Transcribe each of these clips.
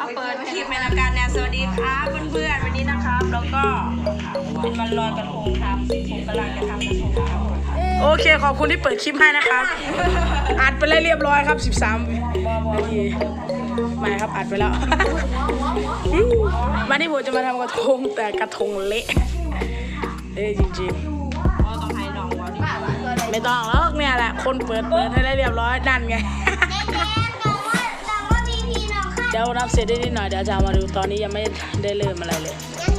มาเปิดคลิปในรายการแนวสวัสดีครับเพื่อนๆวันนี้นะครับ แล้วก็เป็นวันลอยกระทงครับผมกำลังจะทำกระทงครับโอเคขอบคุณที่เปิดคลิปให้นะครับอัดไปแล้เรียบร้อยครับ 13นาทีไม่ครับอัดไปแล้ววันนี้ผมจะมาทำกระทงแต่กระทงเละเละจริงๆไม่ต้องแล้วเนี่ยแหละคนเปิดเปิดให้ได้เรียบร้อยนั่นไง เดี๋ยวรับเสร็จได้นิดหน่อยเดี๋ยวจะเอามาดูตอนนี้ยังไม่ได้เริ่มอะไรเลยอืม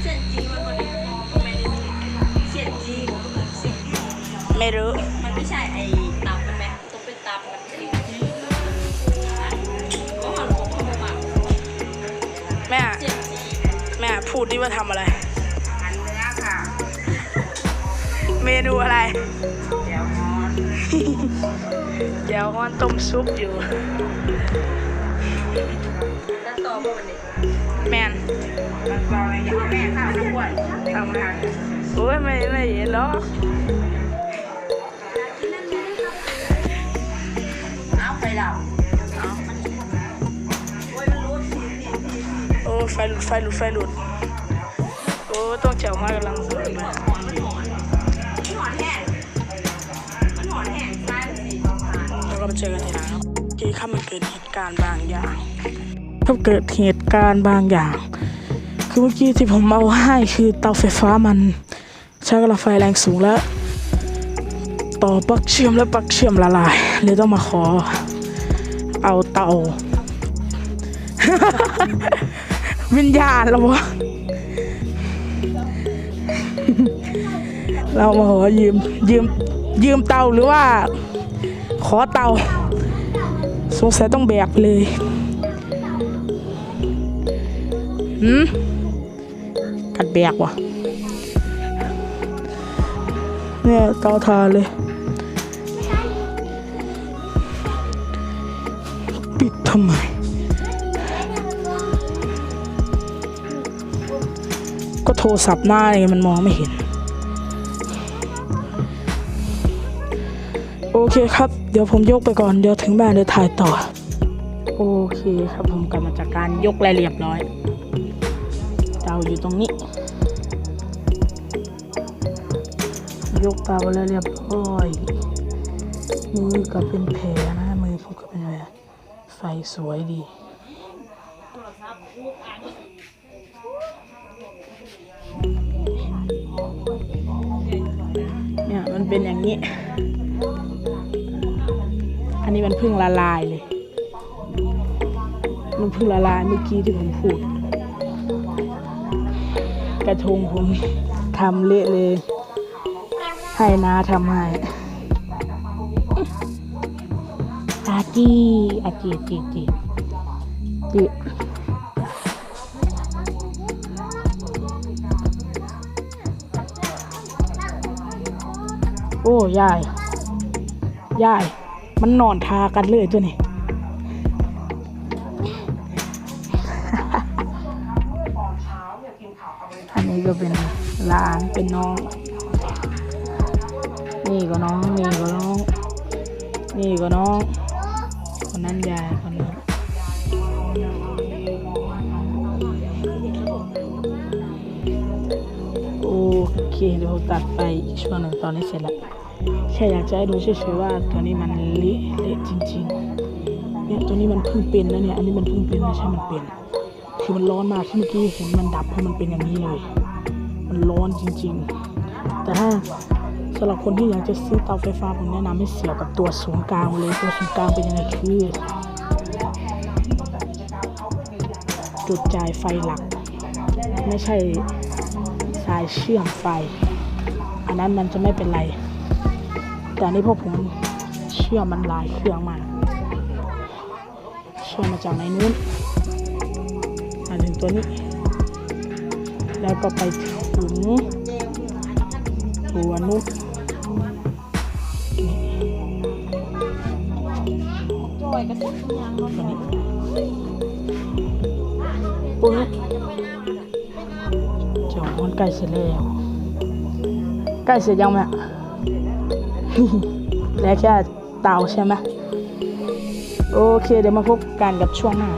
เสียนจีมันคนนี้ไม่ได้เสียนจีไม่รู้ มันไม่ใช่ไอ้ตับมันไหมต้องเป็นตับมันสิก็หันผมเข้ามาแม่เสียนจีแม่พูดดิว่าทำอะไรอันเนื้อค่ะเมนูอะไร เดี๋ยวมอนเดี๋ยวมันต้มซุปอยู่แล้วต่อพวกมันนี่แมนมันต่ออะไรอย่างแม่ข้าวทั้งวันทำงานโอ้ยไม่ไม่เห็นหรอกเอาไปดับเอาโอ้ยมันรู้สิโอ้ไฟหลุดไฟหลุดไฟหลุดโอ้ต้องเจียวมากกำลังสวย เจอกันทีหลังครับที่ข้ามันเกิดเหตุการณ์บางอย่างถ้าเกิดเหตุการณ์บางอย่าง คือเมื่อกี้ที่ผมเอาให้คือเตาไฟฟ้ามันใช้กำลังไฟแรงสูงแล้ว ต่อปลั๊กเชื่อมและปลั๊กเชื่อมละลายเลยต้องมาขอ เอาเตาวิญญาณแล้ววะเรามาขอยืมยืมยืมเตาหรือว่า ขอเตา สงสัยต้องแบกเลยหืมกัดแบกว่ะ เนี่ยเตาทานเลย ปิดทำไมก็โทรศัพท์หน้าไงมันมองไม่เห็น โอเคครับ ดี๋ยวผมยกไปก่อน เดี๋ยวถึงบ้านเดี๋ยวถ่ายต่อ โอเคครับผมกลับมาจากการยกรายเรียบร้อยเตาอยู่ตรงนี้ ยกเตาแล้วเรียบร้อยมือก็เป็นแผลนะมือผมก็เป็นแผลไฟสวยดีเนี่ยมันเป็นอย่างนี้ อันนี้มันเพิ่งละลายเลย มันเพิ่งละลายเมื่อกี้ที่ผมพูด กระทงผมทำเละเลย ให้นาทำให้อาจีอาจีจีจีจีโอ้ยาย ยาย มันนอนทากันเลยตัวนี้อันนี้ก็เป็นหลานเป็นน้อง นี่ก็น้อง นี่ก็น้อง นี่ก็น้อง คนนั้นยายคนนั้โอเคเดี๋ยวตัดไปอีกช่วงหนึ่งตอนนี้เสร็จแล้ว ค่อยากจะให้ดูเฉยๆว่าตัวนี้มันเละเละจริงๆเนี่ยตัวนี้มันเพิ่งเป็นนะเนี่ยอันนี้มันเพิ่งเป็นไม่ใช่มันเป็น คือมันร้อนมากที่เมื่อกี้เห็นมันดับเพราะมันเป็นอย่างนี้เลย มันร้อนจริง ๆ แต่ถ้าสำหรับคนที่อยากจะซื้อเตาไฟฟ้าผมแนะนำให้เสียบกับตัวศูนย์กลางเลยตัวศูนย์กลางเป็นยังไงคือจุดจ่ายไฟหลัก ไม่ใช่สายเชื่อมไฟ อันนั้นมันจะไม่เป็นไร แต่อันนี้พวกผมเชื่อมันหลายเครื่องมาก เชื่อมมาจากในนู้นมาถึงตัวนี้ แล้วก็ไปถึงตัวนู้นนี่ตัวนี้โอ้ยเจ้ามันใกล้เสร็จแล้ว ใกล้เสร็จยังแม่ และแค่เตาใช่ไหมโอเค เดี๋ยวมาพบกันกับช่วงหน้า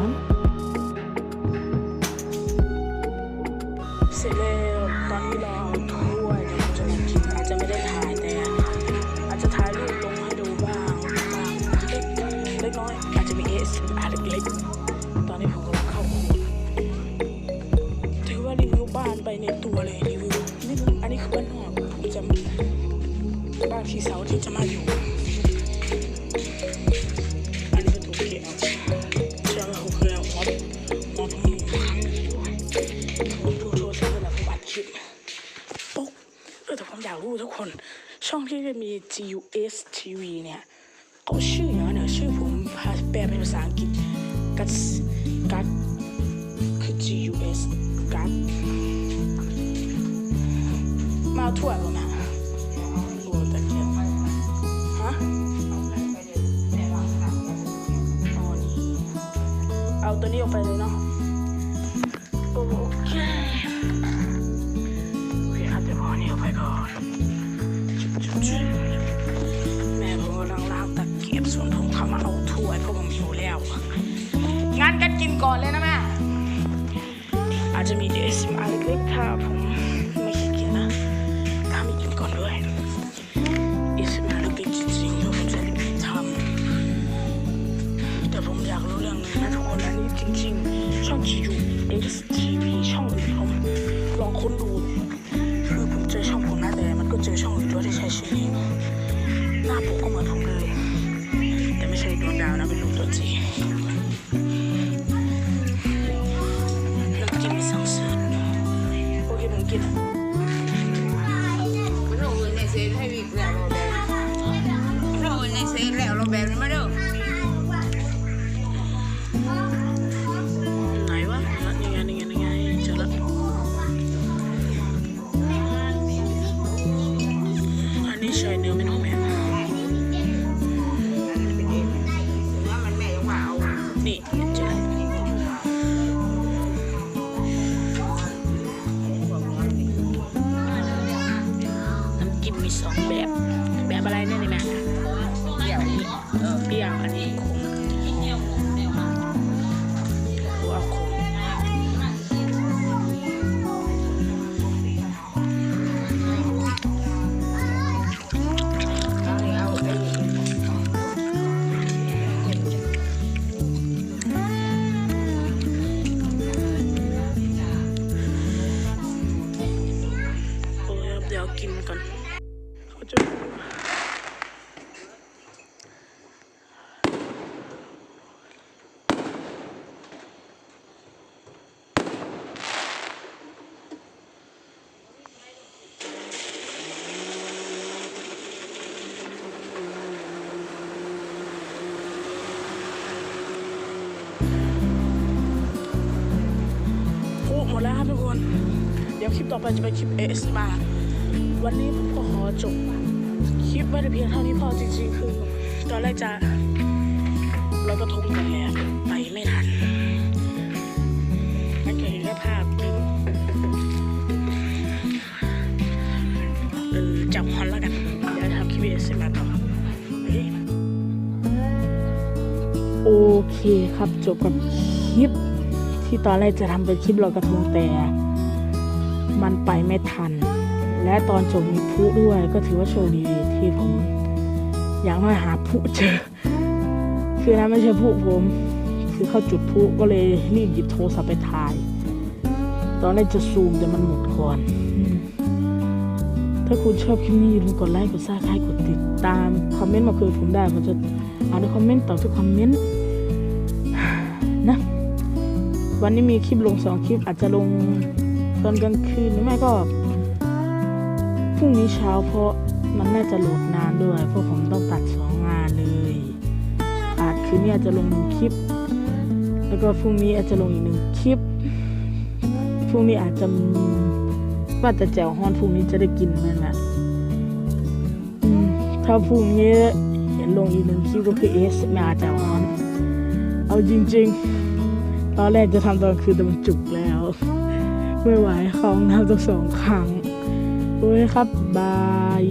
ช่องที่มี GUS TV เนี่ยเขาชื่ออย่างนั้นเหรอชื่อผมแปลเป็นภาษาอังกฤษกัดกัดคือ GUS กัดมาเอาถ้วยป่ะโอ้แต่เกียบฮะเอาตัวนี้ออกไปเลยเนาะ แม่ผมกำลังล้างตะเกียบส่วนผมเข้ามาเอาถ้วยเพราะผมหิวแล้วงานกันกินก่อนเลยนะแม่ อาจจะมีเดสมาเล็กๆถ้าผมไม่ขี้เกียจนะ ถ้าไม่กินก่อนด้วยเอสมาเล็กๆจริงๆเดี๋ยวผมจะรีบทำแต่ผมอยากรู้เรื่องนึงนะทุกคนอันนี้จริงๆช่อง GU XTV แบบแบบอะไรเนี่ยนี่แม่เดี่ยวเออเปรี้ยวอันนี้ขม คลิปต่อไปจะเป็นคลิปเอสมาวันนี้ผมก็ขอจบคลิปไว้แต่เพียงเท่านี้พอจริงๆคือ ตอนแรกจะเราก็ทงกันแล้วไปไม่ทันนั่นก็เห็นแค่ภาพนเออจับฮอนแล้วกันเดี๋ยวทำคลิปเอสมาต่อโอเคโอเคครับจบกับคลิปที่ตอนแรกจะทำเป็นคลิปลอยกระทงแต่ มันไปไม่ทัน และตอนจบมีพุด้วยก็ถือว่าโชคดีที่ผมอย่างน้อยหาพุเจอ คือนั้นไม่ใช่พุผม คือเข้าจุดพุก็เลยรีบหยิบโทรศัพท์ไปถ่าย ตอนแรกจะซูมแต่มันหมดก่อน ถ้าคุณชอบคลิปนี้อย่าลืมกดไลค์กดซับสไครต์กดติดตาม คอมเมนต์มาคุยผมได้ผมจะอ่านในคอมเมนต์ตอบทุกคอมเมนต์นะวันนี้มีคลิปลงสองคลิปอาจจะลง ตอนกลางคืนหรือไม่ก็พรุ่งนี้เช้าเพราะมันน่าจะโหลดนานด้วย เพราะผมต้องตัดสองงานเลยอาจคืนนี้อาจจะลงหนึ่งคลิป แล้วก็พรุ่งนี้อาจจะลงอีกหนึ่งคลิปพรุ่งนี้อาจจะว่าแต่แจ่วฮอนพรุ่งนี้จะได้กินไหมนะถ้าพรุ่งนี้เห็นลงอีกหนึ่งคลิปก็คือเอสมาแจ่วฮอน เอาจริง ๆ ตอนแรกจะทำตอนคืนแต่มันจุกแล้ว ไม่ไหวข้องน้ำตกสองครั้งโอ้ยครับ บาย